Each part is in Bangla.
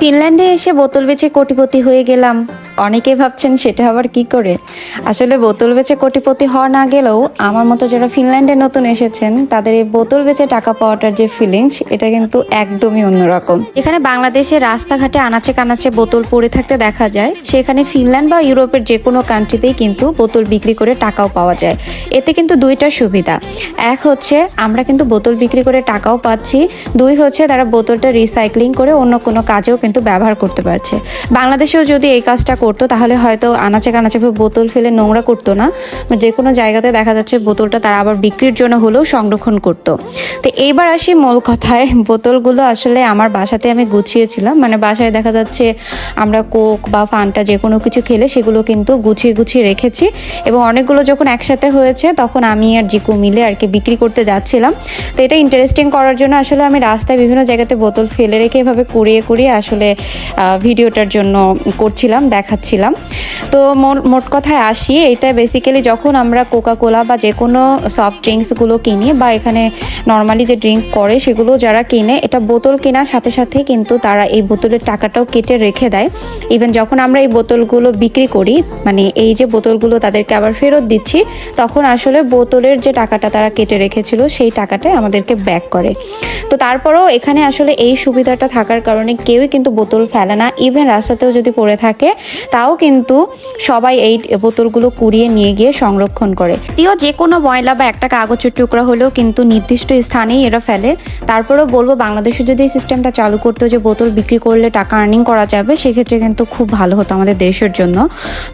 ফিনল্যান্ডে এসে বোতল বেছে কোটিপতি হয়ে গেলাম। অনেকে ভাবছেন সেটা আবার কি করে? আসলে বোতল বেচে কোটিপতি হওয়া না গেলেও আমার মতো যারা ফিনল্যান্ডে নতুন এসেছেন, তাদের এই বোতল বেচে টাকা পাওয়াটার যে ফিলিংস এটা কিন্তু একদমই অন্যরকম। যেখানে বাংলাদেশে রাস্তাঘাটে আনাচে কানাচে বোতল পড়ে থাকতে দেখা যায়, সেখানে ফিনল্যান্ড বা ইউরোপের যে কোনো কান্ট্রিতেই কিন্তু বোতল বিক্রি করে টাকাও পাওয়া যায়। এতে কিন্তু দুইটা সুবিধা। এক হচ্ছে, আমরা কিন্তু বোতল বিক্রি করে টাকাও পাচ্ছি। দুই হচ্ছে, তারা বোতলটা রিসাইক্লিং করে অন্য কোনো কাজেও কিন্তু ব্যবহার করতে পারছে। বাংলাদেশেও যদি এই কাজটা করতো, তাহলে হয়তো আনাচে কানাচে বোতল ফেলে নোংরা করতো না। যে কোনো জায়গাতে দেখা যাচ্ছে বোতলটা তারা আবার বিক্রির জন্য হলেও সংরক্ষণ করতো। তো এইবার আসি মূল কথায়। বোতলগুলো আসলে আমার বাসাতে আমি গুছিয়েছিলাম। মানে বাসায় দেখা যাচ্ছে আমরা কোক বা ফান্টা যে কোনো কিছু খেলে সেগুলো কিন্তু গুছিয়ে গুছিয়ে রেখেছি। এবং অনেকগুলো যখন একসাথে হয়েছে, তখন আমি আর জিকু মিলে আর কি বিক্রি করতে যাচ্ছিলাম। তো এটা ইন্টারেস্টিং করার জন্য আসলে আমি রাস্তায় বিভিন্ন জায়গাতে বোতল ফেলে রেখে এভাবে কুড়িয়ে কুড়িয়ে আসলে ভিডিওটার জন্য করছিলাম। দেখাচ্ছিলাম। তো মোট- কথায় আসি এটা বেসিক্যালি যখন আমরা কোকা কোলা বা যে কোনো সফট ড্রিঙ্কসগুলো কিনি বা এখানে নর্মালি যে ড্রিঙ্ক করে সেগুলো যারা কিনে, এটা বোতল কেনার সাথে সাথে কিন্তু তারা এই বোতলের টাকাটাও কেটে রেখে দেয়। ইভেন যখন আমরা এই বোতলগুলো বিক্রি করি মানে এই যে বোতলগুলো তাদেরকে আবার ফেরত দিচ্ছি, তখন আসলে বোতলের যে টাকাটা তারা কেটে রেখেছিল, সেই টাকাটাই আমাদেরকে ব্যাক করে। তো তারপরেও এখানে আসলে এই সুবিধাটা থাকার কারণে কেউই কিন্তু বোতল ফেলে না। ইভেন রাস্তাতেও যদি পড়ে থাকে তাও কিন্তু সবাই এই বোতলগুলো কুড়িয়ে নিয়ে গিয়ে সংরক্ষণ করে। প্রিয় যে কোনো ময়লা বা একটা কাগজের টুকরা হলেও কিন্তু নির্দিষ্ট স্থানেই এরা ফেলে। তারপরেও বলব, বাংলাদেশে যদি এই সিস্টেমটা চালু করতো যে বোতল বিক্রি করলে টাকা আর্নিং করা যাবে, সেক্ষেত্রে কিন্তু খুব ভালো হতো আমাদের দেশের জন্য।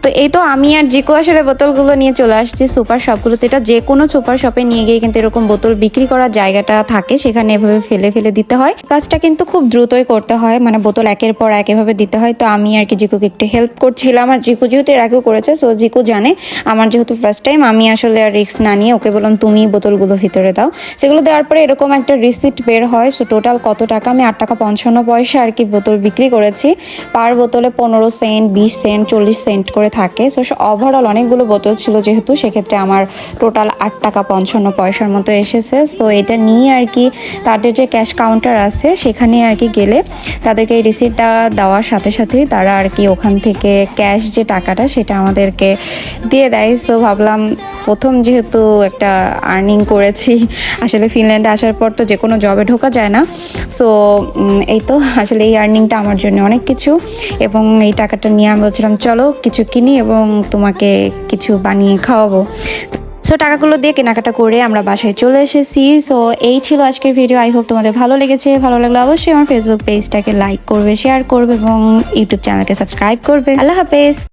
তো এই তো আমি আর জিকো আসলে বোতলগুলো নিয়ে চলে আসছি, সুপার শপগুলোতে। এটা যে কোনো সুপার শপে নিয়ে গিয়ে কিন্তু এরকম বোতল বিক্রি করার জায়গাটা থাকে, সেখানে এভাবে ফেলে ফেলে দিতে হয়। কাজটা কিন্তু খুব দ্রুতই করতে হয় মানে বোতল একের পর এক এভাবে দিতে হয়। তো আমি আর কি জিকুকে একটু হেল্প করছিলাম আর জিকু যেহেতু এর আগেও করেছে সো জিকু জানে। আমার যেহেতু ফার্স্ট টাইম আমি আসলে আর রিস্ক না নিয়ে ওকে বললাম, তুমি বোতলগুলো ভিতরে দাও। সেগুলো দেওয়ার পরে এরকম একটা রিসিপ্ট বের হয় সো টোটাল কত টাকা? আমি আট টাকা পঞ্চান্ন পয়সা আর কি বোতল বিক্রি করেছি। পার বোতলে পনেরো সেন্ট বিশ সেন্ট চল্লিশ সেন্ট করে থাকে। সো ওভারঅল অনেকগুলো বোতল ছিল যেহেতু, সেক্ষেত্রে আমার টোটাল আট টাকা পঞ্চান্ন পয়সার মতো এসেছে। সো এটা নিয়ে আর কি তাদের যে ক্যাশ কাউন্টার আছে, সেখানে আর কি গেলে তাদেরকে এই রিসিপ্টটা দেওয়ার সাথে সাথেই তারা আর কি ওখান থেকে ক্যাশ যে টাকাটা সেটা আমাদেরকে দিয়ে দেয়। সো ভাবলাম প্রথম যেহেতু একটা আর্নিং করেছি, আসলে ফিনল্যান্ডে আসার পর তো যে কোনো জবে ঢোকা যায় না। সো এই তো, আসলে এই আর্নিংটা আমার জন্য অনেক কিছু এবং এই টাকাটা নিয়ে আমি বলছিলাম, চলো কিছু কিনি এবং তোমাকে কিছু বানিয়ে খাওয়াবো। সো টাকাগুলো দিয়ে কেনাকাটা করে আমরা বাসায় চলে এসেছি। সো এই ছিল আজকের ভিডিও। আই হোপ তোমাদের ভালো লেগেছে। ভালো লাগলে অবশ্যই আমার ফেসবুক পেজটাকে লাইক করবে শেয়ার করবে এবং ইউটিউব চ্যানেলকে সাবস্ক্রাইব করবে। আল্লাহ হাফেজ।